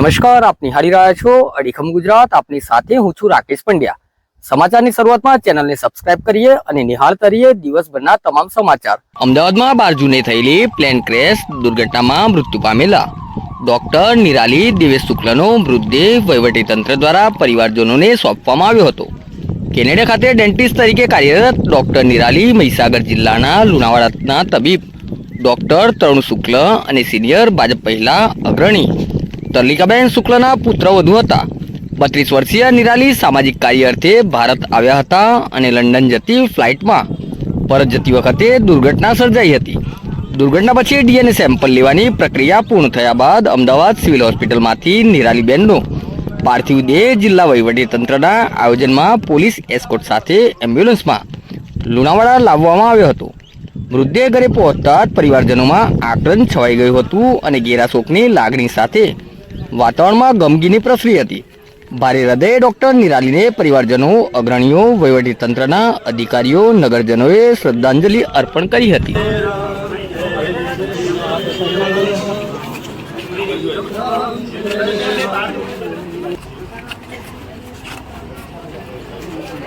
નમસ્કાર, આપ નિહાળી રહ્યા છો અડીખમ ગુજરાત. આપની સાથે હું છું રાકેશ પંડ્યા. સમાચારની શરૂઆતમાં ચેનલને સબસ્ક્રાઇબ કરીએ અને નિહાળ રહીએ દિવસભરના તમામ સમાચાર. અમદાવાદમાં બાર જૂને થયેલી પ્લેન ક્રેશ દુર્ઘટનામાં મૃત્યુ પામેલા ડોક્ટર નિરાલી દિવેશ શુક્લનો મૃતદેહ વહીવટી તંત્ર દ્વારા પરિવારજનોને સોંપવામાં આવ્યો હતો. કેનેડા ખાતે ડેન્ટિસ્ટ તરીકે કાર્યરત ડોક્ટર નિરાલી મહીસાગર જિલ્લાના લુણાવાડાના તબીબ ડોક્ટર તરુણ શુક્લ અને સિનિયર ભાજપ પહેલા અગ્રણી તરલિકાબેન શુક્લના પુત્ર વધુ હતા. બત્રીસ વર્ષીય નિરાલી સામાજિક કાર્ય અર્થે ભારત આવ્યા હતા અને લંડન જતી ફ્લાઇટમાં પરત જતી વખતે દુર્ઘટના સર્જાઈ હતી. દુર્ઘટના પછી ડીએનએ સેમ્પલ લેવાની પ્રક્રિયા પૂર્ણ થયા બાદ અમદાવાદ સિવિલ હોસ્પિટલમાંથી નિરાલીબેનનો પાર્થિવ દેહ જિલ્લા વહીવટીતંત્રના આયોજનમાં પોલીસ એસ્કોટ સાથે એમ્બ્યુલન્સમાં લુણાવાડા લાવવામાં આવ્યો હતો. મૃતદેહ ઘરે પહોંચતા જ પરિવારજનોમાં આકલન છવાઈ ગયું હતું અને ઘેરા શોકની લાગણી સાથે વાતાવરણમાં ગમગીની પ્રસરી હતી. ભારે હૃદય ડોક્ટર નિરાલીને પરિવારજનો, અગ્રણીઓ વહીવટીતંત્રના અધિકારીઓ, નગરજનોએ શ્રદ્ધાંજલિ અર્પણ કરી હતી.